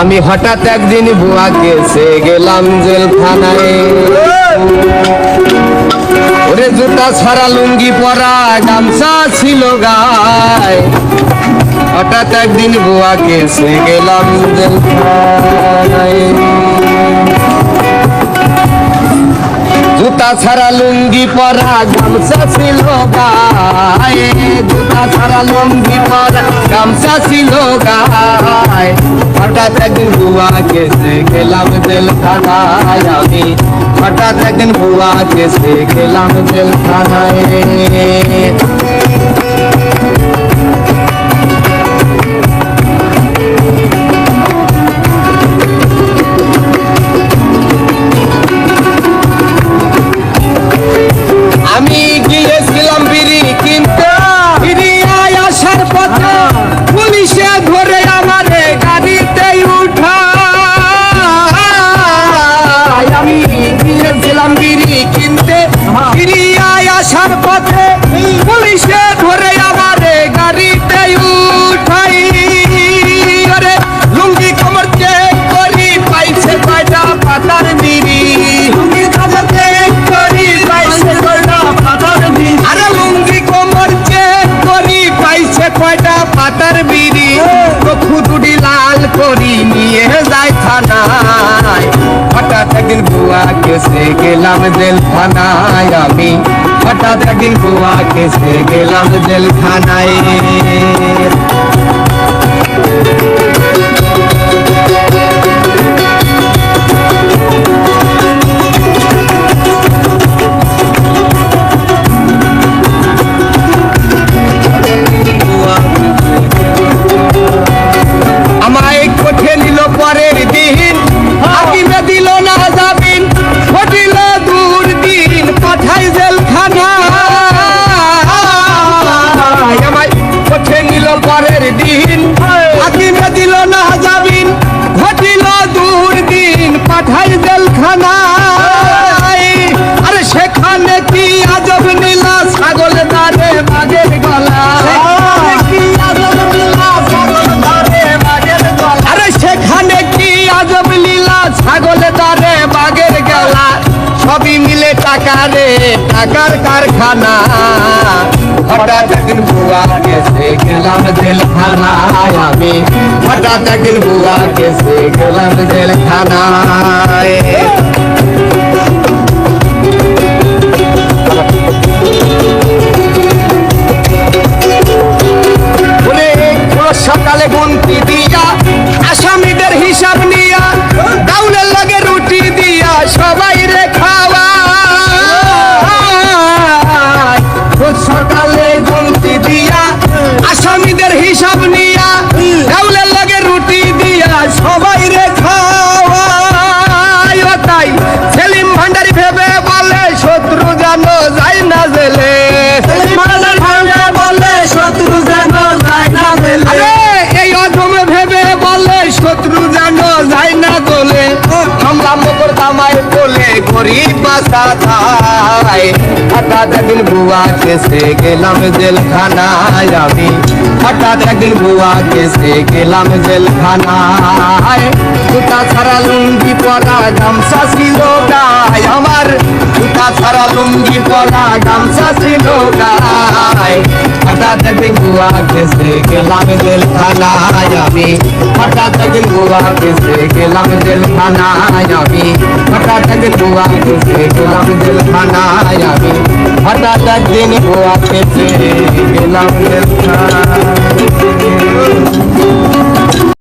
আমি হঠাৎ একদিন বুয়া গেছে, গেলাম জেলখানায়। ওরে জুতা ছাড়া লুঙ্গি পরা, গামছা ছিল গায়। হঠাৎ একদিন বুয়া গেছে, গেলাম জেলখানায়। জুতা ছাড়া লুঙ্গি পরা গামছা ছিল গায়ে। জুতা ছাড়া লুঙ্গি পরা গামছা ছিল গায়ে। হঠাৎ একদিন বুয়া কেসে গেলাম জেলখানায় আমি। হঠাৎ একদিন বুয়া কেসে গেলাম জেলখানায়। আমি আমি গিয়েছিলাম বিড়ি কিনতে। বিড়ি আয় আসার পথে পুলিশে ধরে আমারে গাড়িতে উঠাই। আরে লুঙ্গি কমর চেক করি পাইছে কয়টা পাতার বিড়ি লুঙ্গি কমর চেক করি পাইছে কয়টা পাতার বিড়ি আরে লুঙ্গি কমর চেক করি পাইছে কয়টা পাতার বিড়ি চক্ষু দুটি লাল করি নিয়ে যায় থানায়। একদিন বুয়া কেসে গেলাম জেলখানায় আমি। হঠাৎ একদিন বুয়া কেসে গেলাম জেলখানায়। আমায় ছাগল তারে বাগের গেলা। সবই মিলে টাকা রে, টাকার কারখানা। হঠাৎ একদিন বুয়া গেছে, গেলাম জেলখানায় আমি। হঠাৎ একদিন বুয়া গেছে, গেলাম জেলখানায়। আসামিদের হিসাব নিয়া, ডাউলের লাগে রুটি দিয়া সবাই রে খাওয়া তাই সেলিম ভান্ডারি ভেবে বলে, শত্রু জানো গরিব বাসা থাই হঠাৎ একদিন বুয়া কেসে গেলাম জেলখানায় আমি। হঠাৎ একদিন বুয়া কেসে গেলাম জেলখানায়। জুতা ছাড়া লুঙ্গি পরা গামছা ছিল গায় আমার। জুতা ছাড়া লুঙ্গি পরা গামছা ছিল গায়। হঠাৎ একদিন বুয়া কেসে গেলাম জেলখানায় আমি হঠাৎ একদিন বুয়া কেসে গেলাম জেলখানায় আমি হঠাৎ একদিন বুয়া কেসে গেলাম জেলখানায় আমি হঠাৎ একদিন বুয়া কেসে গেলাম জেলখানায়